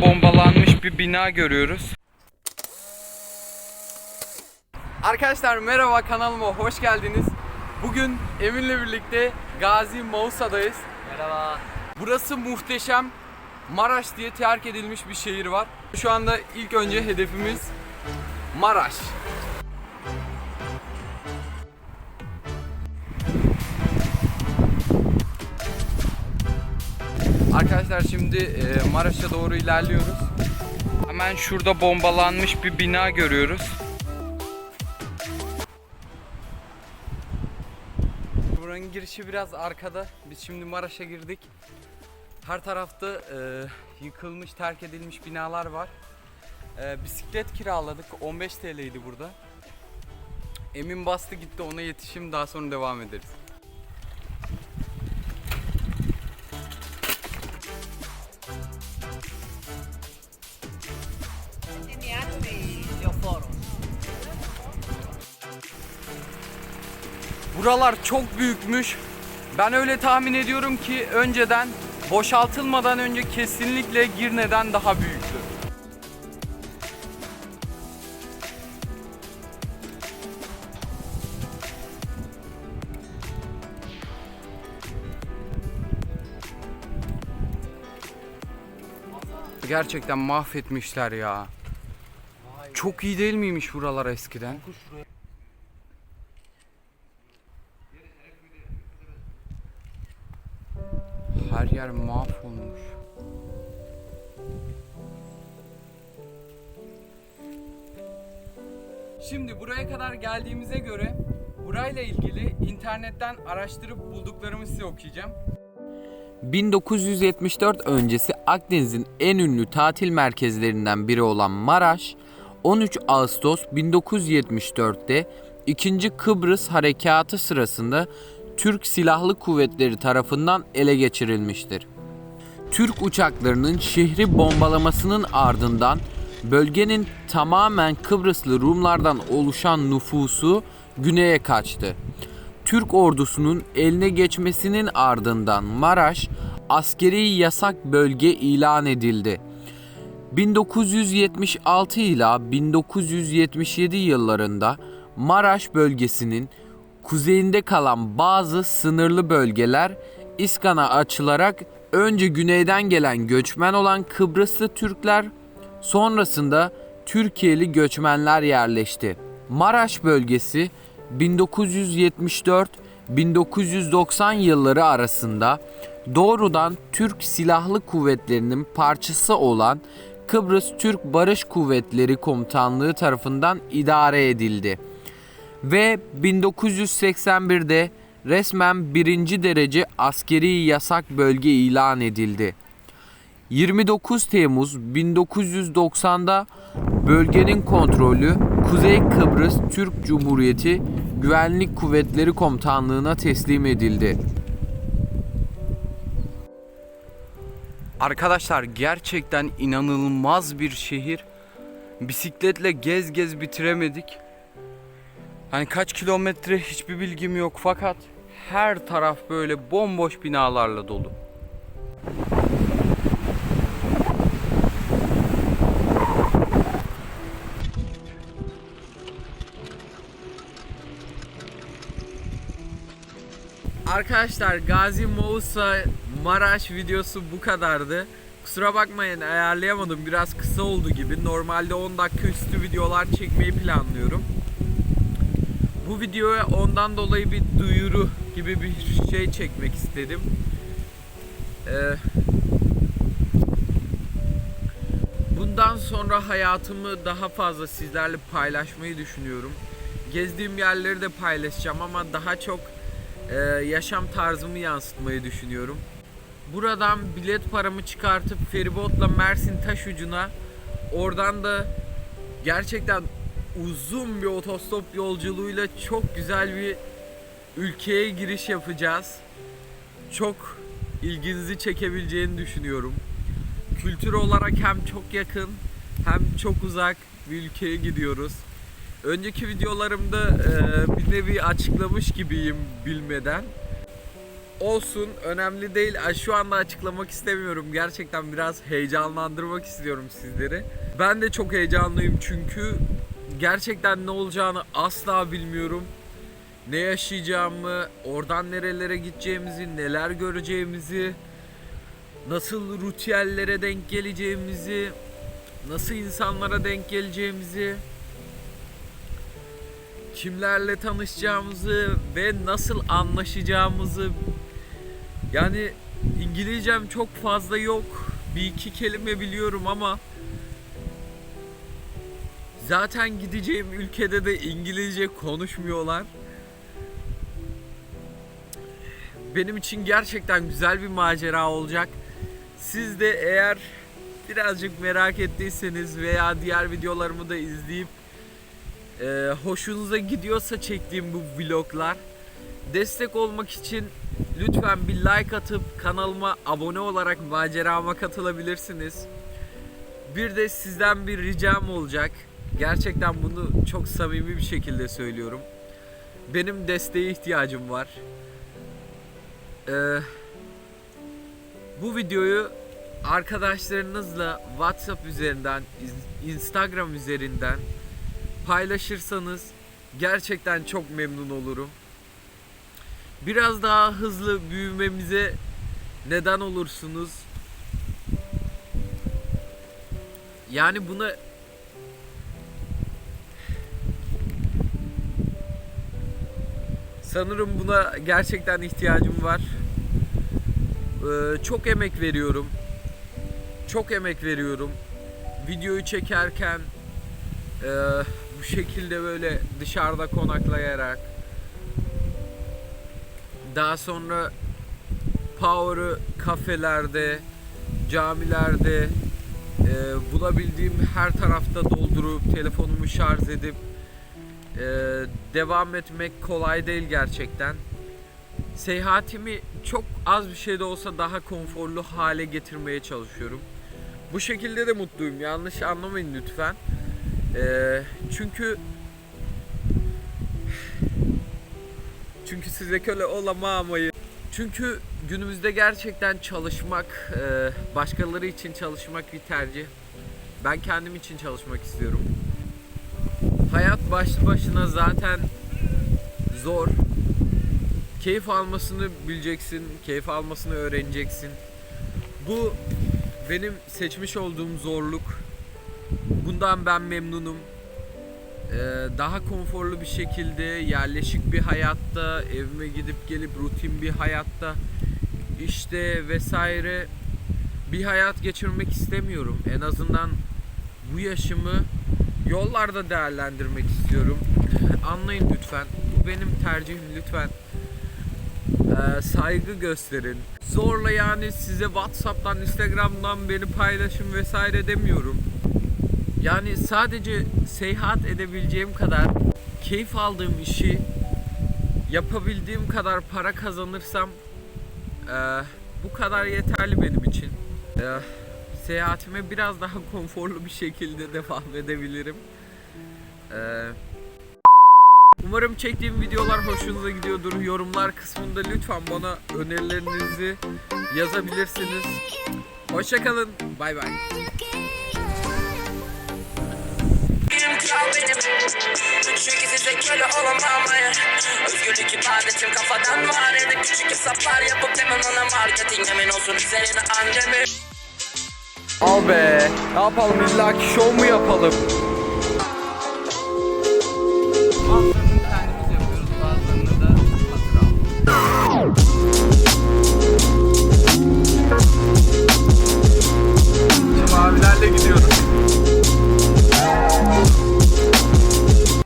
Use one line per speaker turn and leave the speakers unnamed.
bombalanmış bir bina görüyoruz. Arkadaşlar merhaba kanalıma hoş geldiniz. Bugün Emin'le birlikte Gazi Mausa'dayız.
Merhaba.
Burası muhteşem. Maraş diye terk edilmiş bir şehir var. Şu anda ilk önce hedefimiz Maraş. Arkadaşlar şimdi e, Maraş'a doğru ilerliyoruz. Hemen şurada bombalanmış bir bina görüyoruz. Buranın girişi biraz arkada. Biz şimdi Maraş'a girdik. Her tarafta e, yıkılmış, terk edilmiş binalar var. E, bisiklet kiraladık. 15 TL'ydi burada. Emin bastı gitti ona yetişim daha sonra devam ederiz. Buralar çok büyükmüş. Ben öyle tahmin ediyorum ki önceden boşaltılmadan önce kesinlikle Girne'den daha büyüktü. Gerçekten mahvetmişler ya. Çok iyi değil miymiş buralar eskiden? Her yer mahvolmuş. Şimdi buraya kadar geldiğimize göre burayla ilgili internetten araştırıp bulduklarımı size okuyacağım.
1974 öncesi Akdeniz'in en ünlü tatil merkezlerinden biri olan Maraş, 13 Ağustos 1974'te 2. Kıbrıs Harekatı sırasında Türk Silahlı Kuvvetleri tarafından ele geçirilmiştir. Türk uçaklarının şehri bombalamasının ardından bölgenin tamamen Kıbrıslı Rumlardan oluşan nüfusu güneye kaçtı. Türk ordusunun eline geçmesinin ardından Maraş askeri yasak bölge ilan edildi. 1976 ila 1977 yıllarında Maraş bölgesinin kuzeyinde kalan bazı sınırlı bölgeler İskan'a açılarak önce güneyden gelen göçmen olan Kıbrıslı Türkler sonrasında Türkiye'li göçmenler yerleşti. Maraş bölgesi 1974-1990 yılları arasında doğrudan Türk Silahlı Kuvvetleri'nin parçası olan Kıbrıs Türk Barış Kuvvetleri Komutanlığı tarafından idare edildi ve 1981'de resmen birinci derece askeri yasak bölge ilan edildi. 29 Temmuz 1990'da bölgenin kontrolü Kuzey Kıbrıs Türk Cumhuriyeti Güvenlik Kuvvetleri Komutanlığı'na teslim edildi.
Arkadaşlar gerçekten inanılmaz bir şehir. Bisikletle gez gez bitiremedik. Hani kaç kilometre hiçbir bilgim yok fakat her taraf böyle bomboş binalarla dolu.
Arkadaşlar Gazi Mausa Maraş videosu bu kadardı. Kusura bakmayın ayarlayamadım biraz kısa oldu gibi. Normalde 10 dakika üstü videolar çekmeyi planlıyorum. Bu videoya ondan dolayı bir duyuru gibi bir şey çekmek istedim. Ee, bundan sonra hayatımı daha fazla sizlerle paylaşmayı düşünüyorum. Gezdiğim yerleri de paylaşacağım ama daha çok e, yaşam tarzımı yansıtmayı düşünüyorum. Buradan bilet paramı çıkartıp feribotla Mersin taş ucuna oradan da gerçekten uzun bir otostop yolculuğuyla çok güzel bir ülkeye giriş yapacağız. Çok ilginizi çekebileceğini düşünüyorum. Kültür olarak hem çok yakın hem çok uzak bir ülkeye gidiyoruz. Önceki videolarımda e, bir nevi açıklamış gibiyim bilmeden. olsun önemli değil. Şu anda açıklamak istemiyorum. Gerçekten biraz heyecanlandırmak istiyorum sizleri. Ben de çok heyecanlıyım çünkü gerçekten ne olacağını asla bilmiyorum. Ne yaşayacağımı, oradan nerelere gideceğimizi, neler göreceğimizi, nasıl ritüellere denk geleceğimizi, nasıl insanlara denk geleceğimizi, kimlerle tanışacağımızı ve nasıl anlaşacağımızı yani İngilizcem çok fazla yok. Bir iki kelime biliyorum ama zaten gideceğim ülkede de İngilizce konuşmuyorlar. Benim için gerçekten güzel bir macera olacak. Siz de eğer birazcık merak ettiyseniz veya diğer videolarımı da izleyip e, hoşunuza gidiyorsa çektiğim bu vloglar destek olmak için lütfen bir like atıp kanalıma abone olarak macerama katılabilirsiniz. Bir de sizden bir ricam olacak. Gerçekten bunu çok samimi bir şekilde söylüyorum. Benim desteğe ihtiyacım var. Ee, bu videoyu arkadaşlarınızla WhatsApp üzerinden, Instagram üzerinden paylaşırsanız gerçekten çok memnun olurum. Biraz daha hızlı büyümemize neden olursunuz. Yani buna sanırım buna gerçekten ihtiyacım var. Ee, çok emek veriyorum. Çok emek veriyorum. Videoyu çekerken ee, bu şekilde böyle dışarıda konaklayarak daha sonra Power'ı kafelerde, camilerde e, bulabildiğim her tarafta doldurup telefonumu şarj edip e, devam etmek kolay değil gerçekten. Seyahatimi çok az bir şey de olsa daha konforlu hale getirmeye çalışıyorum. Bu şekilde de mutluyum. Yanlış anlamayın lütfen. Ee, çünkü çünkü size köle olamamayı çünkü günümüzde gerçekten çalışmak e, başkaları için çalışmak bir tercih ben kendim için çalışmak istiyorum hayat başlı başına zaten zor keyif almasını bileceksin keyif almasını öğreneceksin bu benim seçmiş olduğum zorluk Bundan ben memnunum. Ee, daha konforlu bir şekilde yerleşik bir hayatta, evime gidip gelip rutin bir hayatta işte vesaire bir hayat geçirmek istemiyorum. En azından bu yaşımı yollarda değerlendirmek istiyorum. Anlayın lütfen. Bu benim tercihim lütfen. Ee, saygı gösterin. Zorla yani size WhatsApp'tan, Instagram'dan beni paylaşın vesaire demiyorum. Yani sadece seyahat edebileceğim kadar keyif aldığım işi yapabildiğim kadar para kazanırsam eee, bu kadar yeterli benim için. Eee, seyahatime biraz daha konforlu bir şekilde devam edebilirim. Eee, umarım çektiğim videolar hoşunuza gidiyordur. Yorumlar kısmında lütfen bana önerilerinizi yazabilirsiniz. Hoşçakalın. Bay bay.
Çünkü size köle olamam hayır Özgürlük ibadetim kafadan var küçük hesaplar yapıp hemen ona marketing Emin olsun üzerine annemi
be. Ne yapalım illa ki şov mu yapalım?